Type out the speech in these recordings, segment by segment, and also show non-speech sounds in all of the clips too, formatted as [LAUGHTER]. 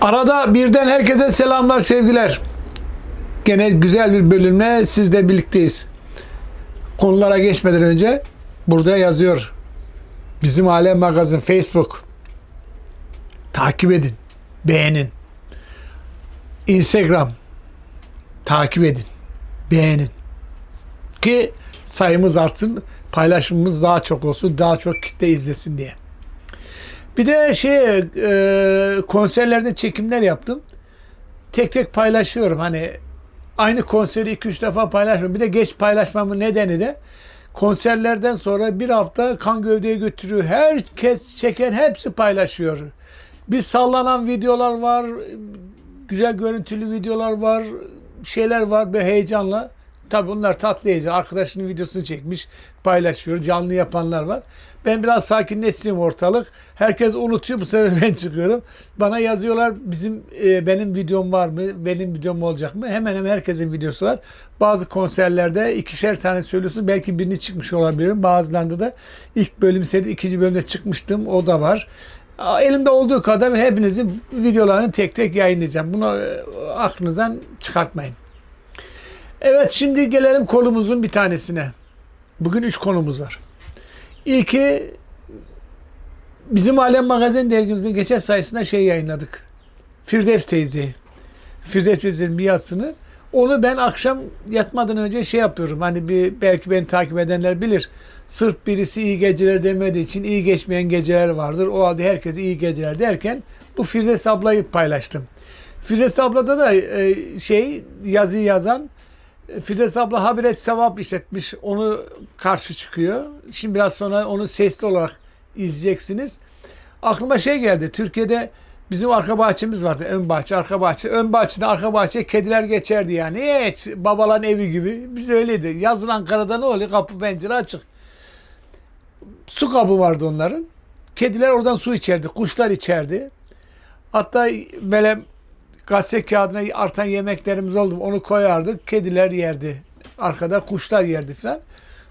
Arada birden herkese selamlar, sevgiler. Gene güzel bir bölümle sizle birlikteyiz. Konulara geçmeden önce burada yazıyor. Bizim Alem Magazin Facebook. Takip edin, beğenin. Instagram takip edin, beğenin. Ki sayımız artsın, paylaşımımız daha çok olsun, daha çok kitle izlesin diye. Bir de şey e, konserlerde çekimler yaptım. Tek tek paylaşıyorum. Hani aynı konseri 2-3 defa paylaşmıyorum. Bir de geç paylaşmamın nedeni de konserlerden sonra bir hafta kan gövdeye götürüyor. Herkes çeken hepsi paylaşıyor. Bir sallanan videolar var. Güzel görüntülü videolar var. Şeyler var böyle heyecanla. Tabi bunlar tatlı heyecan. Arkadaşının videosunu çekmiş, paylaşıyor. Canlı yapanlar var. Ben biraz sakinleştiriyorum ortalık. Herkes unutuyor. Bu sefer [LAUGHS] ben çıkıyorum. Bana yazıyorlar bizim e, benim videom var mı? Benim videom olacak mı? Hemen hemen herkesin videosu var. Bazı konserlerde ikişer tane söylüyorsun. Belki birini çıkmış olabilirim. Bazılarında da ilk bölüm seyredip ikinci bölümde çıkmıştım. O da var. Elimde olduğu kadar hepinizin videolarını tek tek yayınlayacağım. Bunu e, aklınızdan çıkartmayın. Evet şimdi gelelim konumuzun bir tanesine. Bugün üç konumuz var. İlki bizim Alem Magazin dergimizin geçen sayısında şey yayınladık. Firdevs teyze. Firdevs teyzenin bir yazısını. Onu ben akşam yatmadan önce şey yapıyorum. Hani bir belki beni takip edenler bilir. Sırf birisi iyi geceler demediği için iyi geçmeyen geceler vardır. O halde herkese iyi geceler derken bu Firdevs ablayı paylaştım. Firdevs ablada da e, şey yazıyı yazan Firdevs abla habire sevap işletmiş. Onu karşı çıkıyor. Şimdi biraz sonra onu sesli olarak izleyeceksiniz. Aklıma şey geldi. Türkiye'de bizim arka bahçemiz vardı. Ön bahçe, arka bahçe. Ön bahçede arka bahçe kediler geçerdi yani. Hiç babaların evi gibi. Biz öyleydi. Yazın Ankara'da ne oluyor? Kapı pencere açık. Su kabı vardı onların. Kediler oradan su içerdi. Kuşlar içerdi. Hatta böyle gazete kağıdına artan yemeklerimiz oldu. Onu koyardık. Kediler yerdi. Arkada kuşlar yerdi falan.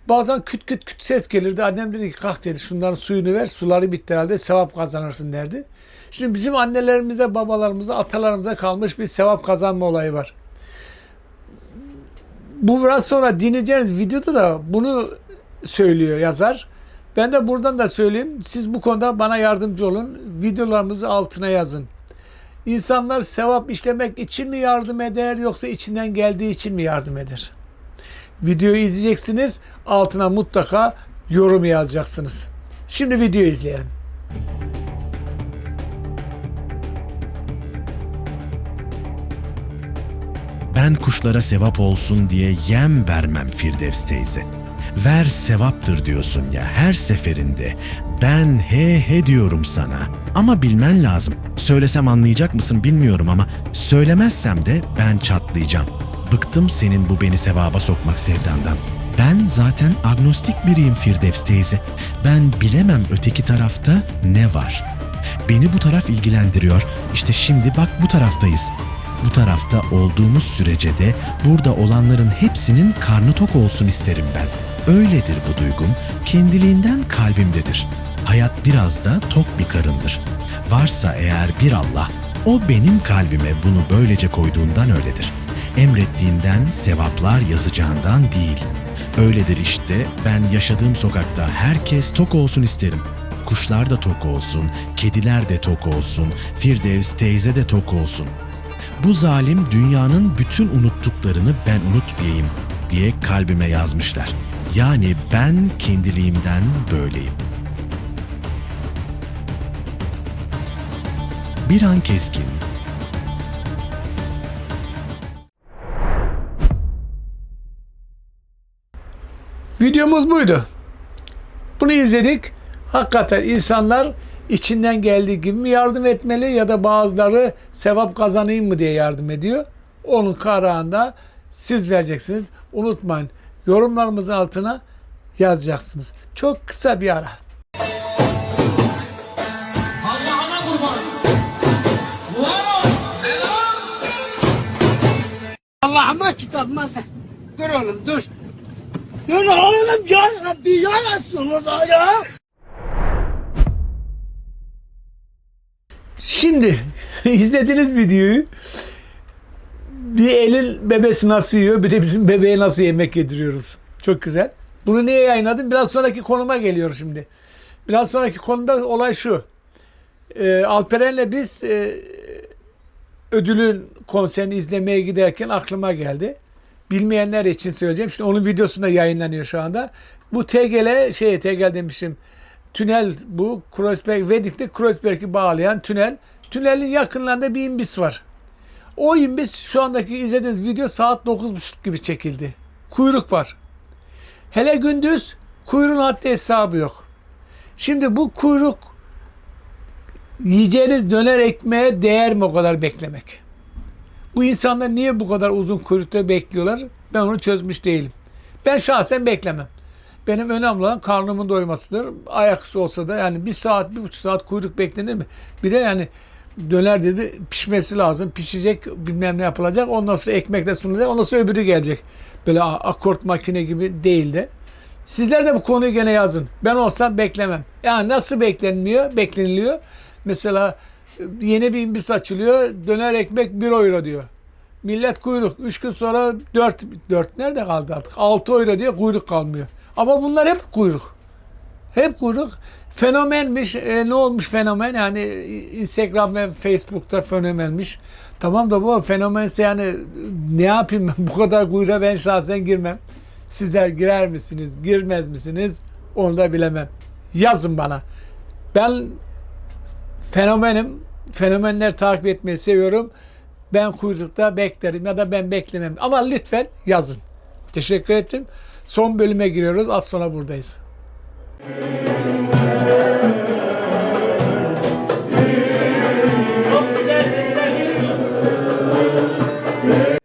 Bazen küt küt küt ses gelirdi. Annem dedi ki kalk dedi şunların suyunu ver. Suları bitti herhalde sevap kazanırsın derdi. Şimdi bizim annelerimize, babalarımıza, atalarımıza kalmış bir sevap kazanma olayı var. Bu biraz sonra dinleyeceğiniz videoda da bunu söylüyor yazar. Ben de buradan da söyleyeyim. Siz bu konuda bana yardımcı olun. Videolarımızı altına yazın. İnsanlar sevap işlemek için mi yardım eder yoksa içinden geldiği için mi yardım eder? Videoyu izleyeceksiniz. Altına mutlaka yorum yazacaksınız. Şimdi videoyu izleyelim. Ben kuşlara sevap olsun diye yem vermem Firdevs teyze. Ver sevaptır diyorsun ya her seferinde. Ben he he diyorum sana. Ama bilmen lazım. Söylesem anlayacak mısın bilmiyorum ama söylemezsem de ben çatlayacağım. Bıktım senin bu beni sevaba sokmak sevdandan. Ben zaten agnostik biriyim Firdevs teyze. Ben bilemem öteki tarafta ne var. Beni bu taraf ilgilendiriyor. İşte şimdi bak bu taraftayız. Bu tarafta olduğumuz sürece de burada olanların hepsinin karnı tok olsun isterim ben. Öyledir bu duygum, kendiliğinden kalbimdedir. Hayat biraz da tok bir karındır. Varsa eğer bir Allah, o benim kalbime bunu böylece koyduğundan öyledir. Emrettiğinden sevaplar yazacağından değil. Öyledir işte ben yaşadığım sokakta herkes tok olsun isterim. Kuşlar da tok olsun, kediler de tok olsun, Firdevs teyze de tok olsun. Bu zalim dünyanın bütün unuttuklarını ben unutmayayım diye kalbime yazmışlar. Yani ben kendiliğimden böyleyim. Bir an keskin, Videomuz buydu. Bunu izledik. Hakikaten insanlar içinden geldiği gibi mi yardım etmeli ya da bazıları sevap kazanayım mı diye yardım ediyor. Onun kararında siz vereceksiniz. Unutmayın yorumlarımızın altına yazacaksınız. Çok kısa bir ara. Allah'ıma kitabıma sen. Dur oğlum dur. Dur oğlum ya Rabbi ya Resulallah ya. Şimdi [LAUGHS] izlediğiniz videoyu bir elin bebesi nasıl yiyor bir de bizim bebeğe nasıl yemek yediriyoruz. Çok güzel. Bunu niye yayınladım? Biraz sonraki konuma geliyor şimdi. Biraz sonraki konumda olay şu. Ee, Alperen'le biz e, ödülün konserini izlemeye giderken aklıma geldi. Bilmeyenler için söyleyeceğim. Şimdi onun videosu da yayınlanıyor şu anda. Bu TGL şey TGL demişim. Tünel bu Kreuzberg Vedik'te Kreuzberg'i bağlayan tünel. Tünelin yakınlarında bir imbis var. O imbis şu andaki izlediğiniz video saat 9.30 gibi çekildi. Kuyruk var. Hele gündüz kuyruğun haddi hesabı yok. Şimdi bu kuyruk yiyeceğiniz döner ekmeğe değer mi o kadar beklemek? Bu insanlar niye bu kadar uzun kuyrukta bekliyorlar? Ben onu çözmüş değilim. Ben şahsen beklemem. Benim önemli olan karnımın doymasıdır. Ayaküstü olsa da yani bir saat, bir buçuk saat kuyruk beklenir mi? Bir de yani döner dedi pişmesi lazım. Pişecek bilmem ne yapılacak. Ondan sonra ekmekle sunulacak. Ondan sonra öbürü gelecek. Böyle akort makine gibi değil de. Sizler de bu konuyu gene yazın. Ben olsam beklemem. Yani nasıl beklenmiyor? Bekleniliyor. Mesela yeni bir imbis açılıyor. Döner ekmek 1 euro diyor. Millet kuyruk. 3 gün sonra 4, 4 nerede kaldı artık? 6 euro diye kuyruk kalmıyor. Ama bunlar hep kuyruk. Hep kuyruk. Fenomenmiş. E, ne olmuş fenomen? Yani Instagram ve Facebook'ta fenomenmiş. Tamam da bu fenomense yani ne yapayım ben? [LAUGHS] bu kadar kuyruğa ben şahsen girmem. Sizler girer misiniz, girmez misiniz? Onu da bilemem. Yazın bana. Ben fenomenim. Fenomenler takip etmeyi seviyorum. Ben kuyrukta beklerim ya da ben beklemem. Ama lütfen yazın. Teşekkür ettim. Son bölüme giriyoruz. Az sonra buradayız.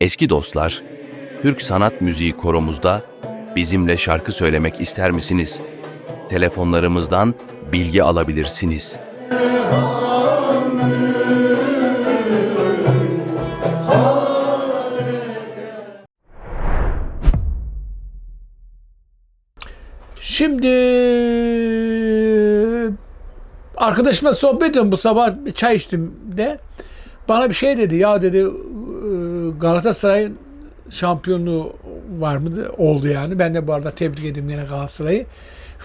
Eski dostlar, Türk Sanat Müziği koromuzda bizimle şarkı söylemek ister misiniz? Telefonlarımızdan bilgi alabilirsiniz. Şimdi arkadaşıma sohbet ediyorum. Bu sabah çay içtim de. Bana bir şey dedi. Ya dedi "e, Galatasaray'ın şampiyonluğu var mı? Oldu yani. Ben de bu arada tebrik edeyim yine Galatasaray'ı.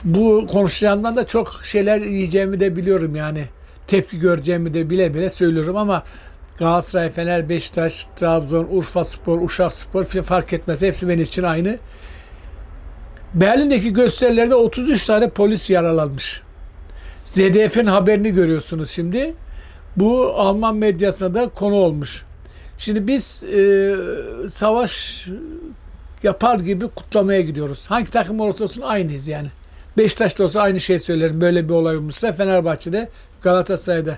Bu konuşacağımdan da çok şeyler yiyeceğimi de biliyorum yani. Tepki göreceğimi de bile bile söylüyorum ama Galatasaray, Fener, Beşiktaş, Trabzon, Urfa Spor, Uşak Spor fark etmez. Hepsi benim için aynı. Berlin'deki gösterilerde 33 tane polis yaralanmış. ZDF'in haberini görüyorsunuz şimdi. Bu Alman medyasına da konu olmuş. Şimdi biz e, savaş yapar gibi kutlamaya gidiyoruz. Hangi takım olursa olsun aynıyız yani. Beşiktaş'ta olsa aynı şey söylerim. Böyle bir olay olmuşsa Fenerbahçe'de, Galatasaray'da.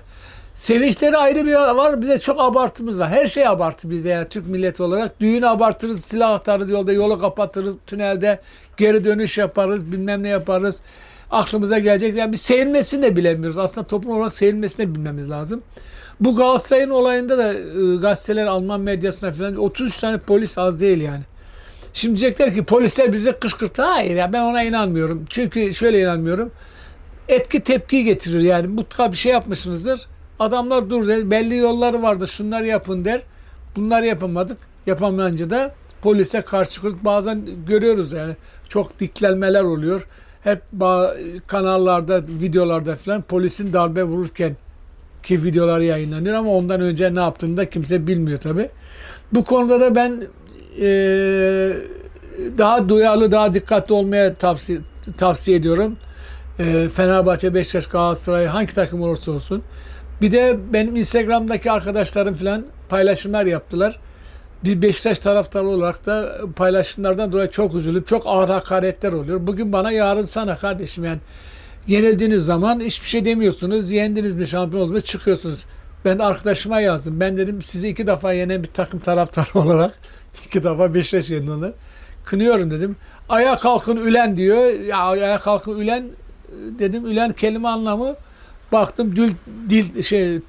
Sevinçleri ayrı bir var. Bize çok abartımız var. Her şey abartı bizde yani Türk milleti olarak. Düğünü abartırız, silah atarız yolda, yolu kapatırız, tünelde geri dönüş yaparız, bilmem ne yaparız. Aklımıza gelecek. Yani biz sevilmesini de bilemiyoruz. Aslında toplum olarak sevilmesini de bilmemiz lazım. Bu Galatasaray'ın olayında da e, gazeteler, Alman medyasına falan 33 tane polis az değil yani. Şimdi diyecekler ki polisler bize kışkırtı. Hayır ya ben ona inanmıyorum. Çünkü şöyle inanmıyorum. Etki tepki getirir yani. Mutlaka bir şey yapmışsınızdır. Adamlar dur der. Belli yolları vardı. Şunları yapın der. Bunları yapamadık. Yapamayınca da polise karşı çıkıyoruz. Bazen görüyoruz yani. Çok diklenmeler oluyor. Hep kanallarda, videolarda falan polisin darbe vururken ki videoları yayınlanıyor ama ondan önce ne yaptığını da kimse bilmiyor tabi. Bu konuda da ben eee, daha duyarlı, daha dikkatli olmaya tavsiye, tavsiye ediyorum. Eee, Fenerbahçe, Beşiktaş, Galatasaray hangi takım olursa olsun. Bir de benim Instagram'daki arkadaşlarım falan paylaşımlar yaptılar. Bir Beşiktaş taraftarı olarak da paylaşımlardan dolayı çok üzülüp çok ağır hakaretler oluyor. Bugün bana yarın sana kardeşim yani yenildiğiniz zaman hiçbir şey demiyorsunuz. Yendiniz mi şampiyon oldunuz çıkıyorsunuz. Ben de arkadaşıma yazdım. Ben dedim sizi iki defa yenen bir takım taraftarı [LAUGHS] olarak iki defa Beşiktaş yendi onu. Kınıyorum dedim. Ayağa kalkın ülen diyor. Ya ayağa kalkın ülen dedim. Ülen kelime anlamı Baktım dil, dil şey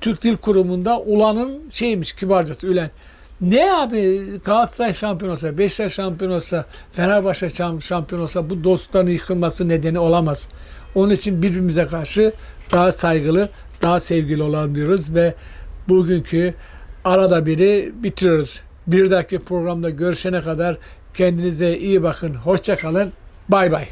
Türk Dil Kurumu'nda ulanın şeymiş kibarcası ülen. Ne abi Galatasaray şampiyon olsa, Beşiktaş şampiyon olsa, Fenerbahçe şampiyon olsa bu dostların yıkılması nedeni olamaz. Onun için birbirimize karşı daha saygılı, daha sevgili olan diyoruz ve bugünkü arada biri bitiriyoruz. Bir dahaki programda görüşene kadar kendinize iyi bakın. Hoşça kalın. Bay bay.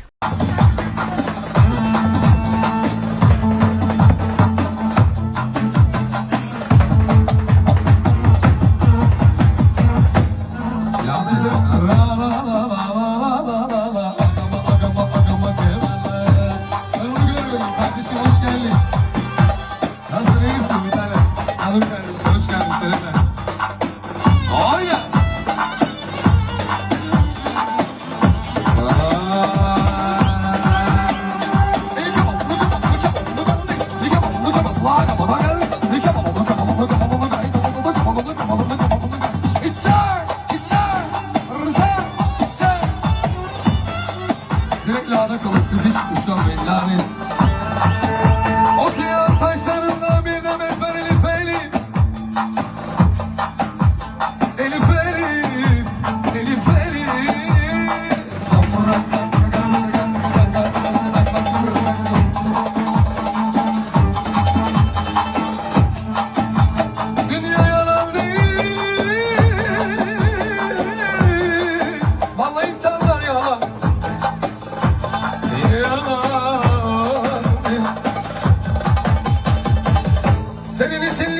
Senin için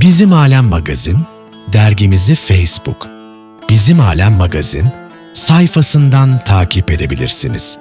Bizim Alem Magazin, dergimizi Facebook, Bizim Alem Magazin sayfasından takip edebilirsiniz.